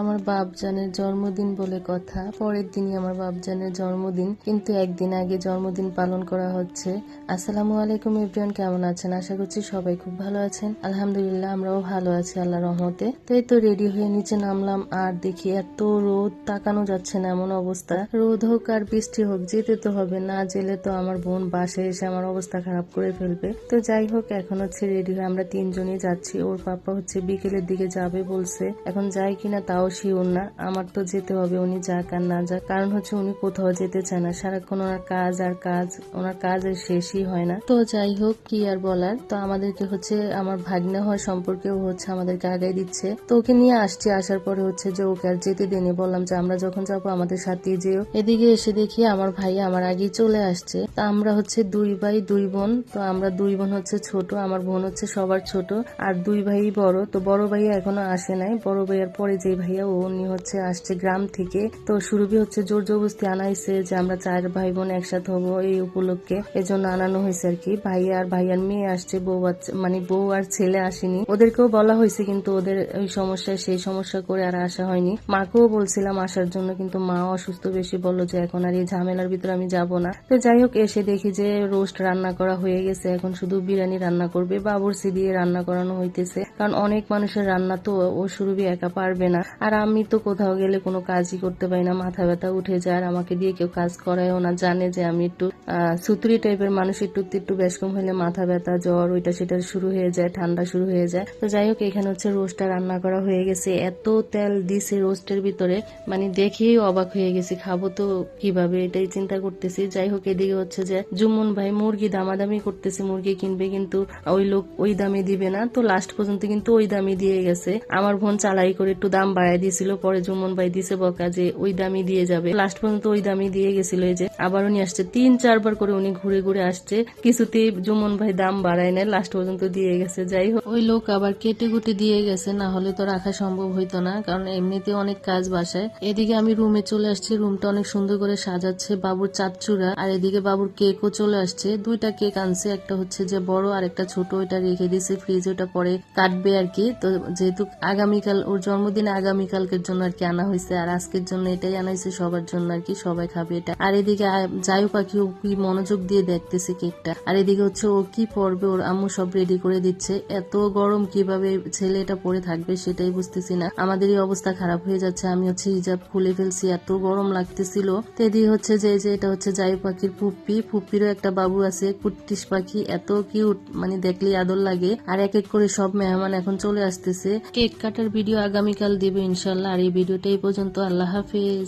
আমার বাপজানের জন্মদিন বলে কথা। পরের দিনই আমার বাপজানের জন্মদিন। কিন্তু একদিন আগে জন্মদিন পালন করা হচ্ছে। আসসালামু আলাইকুম এভরিওয়ান, কেমন আছেন? আশা করছি সবাই খুব ভালো আছেন। আলহামদুলিল্লাহ, আমরাও ভালো আছি আল্লাহ রহমতে। তো এই তো রেডি হয়ে নিচে নামলাম। আর দেখি, এত রোদ, তাকানো যাচ্ছে না এমন অবস্থা। রোদ হোক আর বৃষ্টি হোক, যেতে তো হবে। না জেলে তো আমার বোন বাসে এসে আমার অবস্থা খারাপ করে ফেলবে। তো যাই হোক, এখন হচ্ছে রেডি হয়ে আমরা তিনজনই যাচ্ছি। ওর পাপা হচ্ছে বিকেলের দিকে যাবে বলছে। এখন যাই কিনা তাও শিওর না, আমার তো যেতে হবে, উনি যাক আর না যাক। কারণ হচ্ছে উনি কোথাও যেতে চায় না। সারাক্ষণ ওনার কাজ আর কাজ, ওনার কাজের শেষই হয় না। তো যাই হোক, কি আর বলার? তো আমাদেরকে হচ্ছে, আমার ভাগ্নে হওয়ার সম্পর্কেও হচ্ছে আমাদেরকে আগাই দিচ্ছে। তো ওকে নিয়ে আসছে, আসার পরে হচ্ছে যে ওকে আর যেতে দেনি বললাম যে আমরা যখন যাব আমাদের সাথে যেও। এদিকে এসে দেখি আমার ভাই আমার আগেই চলে আসছে। তা আমরা হচ্ছে দুই ভাই, দুই বোন। তো আমরা দুই বোন হচ্ছে ছোট, আমার বোন হচ্ছে সবার ছোট। আর দুই ভাই বড়। তো বড় ভাইয়া এখনও আসে নাই। বড় ভাইয়ের পরে যে ভাইয়া ও উনি হচ্ছে আসছে গ্রাম থেকে। তো সুরভি হচ্ছে জোর জবরদস্তি আনাইছে যে আমরা চার ভাই বোন একসাথে হব এই উপলক্ষে। এজন্য আনানো হয়েছে আর কি। ভাইয়া আর ভাইয়ার মেয়ে আসছে, বউ মানে বউ আর ছেলে আসেনি। ওদেরকেও বলা হয়েছে কিন্তু ওদের ওই সমস্যা সেই সমস্যা করে আর আসা হয়নি। মাকেও বলছিলাম আসার জন্য কিন্তু মা অসুস্থ বেশি বলল যে এখন আর এই ঝামেলার ভিতরে আমি যাব না। তো যাই হোক, এসে দেখি যে রোস্ট রান্না করা হয়ে গেছে। এখন শুধু বিরিয়ানি রান্না করবে। বাবুরসি দিয়ে রান্না করানো হইতেছে। কারণ অনেক মানুষের রান্না তো ও সুরভি একা পারবে না। আর আমি তো কোথাও গেলে কোনো কাজই করতে পারি না। মাথা ব্যথা উঠে যায় আর আমাকে দিয়ে কেউ কাজ করায়ও না। জানে যে আমি একটু সুতুরি টাইপের মানুষ, একটু একটু বেশকম হলে মাথা ব্যথা, জ্বর, ওইটা সেটা শুরু হয়ে যায়, ঠান্ডা শুরু হয়ে যায়। তো যাই হোক, এখানে হচ্ছে রোস্টটা রান্না করা হয়ে গেছে। এত তেল দিছে রোস্টের ভিতরে মানে দেখেই অবাক হয়ে গেছি। খাব তো কীভাবে? এটাই চিন্তা করতেছি। যাই হোক, এদিকে হচ্ছে যে জুমন ভাই মুরগি দামাদামি করতেছে। মুরগি কিনবে কিন্তু ওই লোক ওই দামে দিবে না। তো লাস্ট পর্যন্ত কিন্তু ওই দামে দিয়ে গেছে। আমার বোন চালাই করে একটু দাম বাড়ায় দিয়েছিল, পরে জুমন ভাই দিছে বকা যে ওই দামি দিয়ে যাবে। লাস্ট পর্যন্ত ওই দামি দিয়ে গেছিল এই যে, আবার উনি আসছে। তিন, চারবার করে উনি ঘুরে ঘুরে আসছে। কিছুতেই জুমন ভাই দাম বাড়ায় নেয় লাস্ট পর্যন্ত দিয়ে গেছে। যাই হোক, ওই লোক আবার কেটে কুটে দিয়ে গেছে, না হলে তো রাখা সম্ভব হইতো না, কারণ এমনিতে অনেক কাজ বাসায়। এদিকে আমি রুমে চলে আসছি, রুমটা অনেক সুন্দর করে সাজাচ্ছে বাবুর চাঁদচূড়া আর এদিকে বাবুর কেকও চলে আসছে। দুইটা কেক আনছে, একটা হচ্ছে যে বড় আর একটা ছোট, ওইটা রেখে দিছে ফ্রিজে ওটা পরে কাটবে আর কি। তো যেহেতু আগামীকাল ওর জন্মদিন আগামীকালকের জন্য আর কি আনা হয়েছে আর আজকের জন্য এটাই আনা হয়েছে সবার জন্য আর কি সবাই খাবে এটা। আর এদিকে জায়ু পাখি ও কি মনোযোগ দিয়ে দেখতেছে কেকটা। আর এদিকে হচ্ছে ও কি পরবে, ওর আম্মু সব রেডি করে দিচ্ছে। এত গরম, কীভাবে ছেলে এটা পরে থাকবে সেটাই বুঝতেছি না। আমাদেরই অবস্থা খারাপ হয়ে যাচ্ছে, আমি হচ্ছে হিজাব খুলে ফেলছি, এত গরম লাগতেছিল। তো এদিকে হচ্ছে যে যে এটা হচ্ছে জায়ু পাখির ফুপ্পি, ফুপ্পিরও একটা বাবু আছে কুট্টিস পাখি, এত কিউট মানে দেখলেই আদর লাগে। আর এক এক করে সব মেহমান এখন চলে আসতেছে। কেক কাটার ভিডিও আগামীকাল দিবে ইনশাল্লাহ আর এই ভিডিওটা এই পর্যন্ত। আল্লাহ হাফেজ।